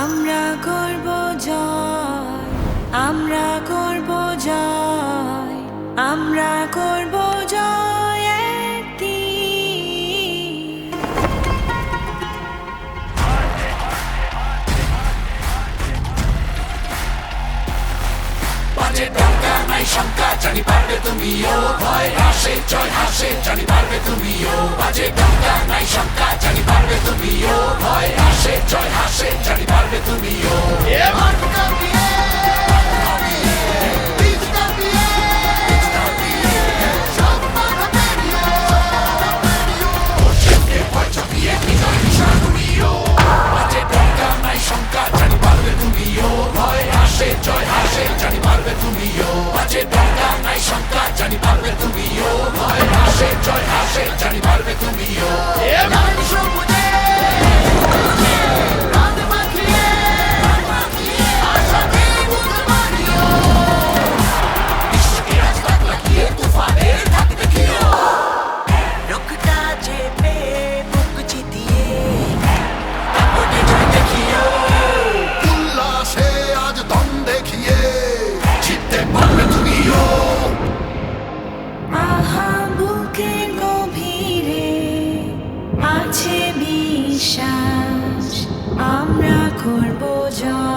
আমরা করব জয়, আমরা করব জয়, আমরা করব জয় বাজে দরকার শঙ্কা জানি পারবে তুমিও, ভয় হাসে, জয় হাসে, জানি পারবে তুমিও। বিশ্বাস আমরা করব জয়।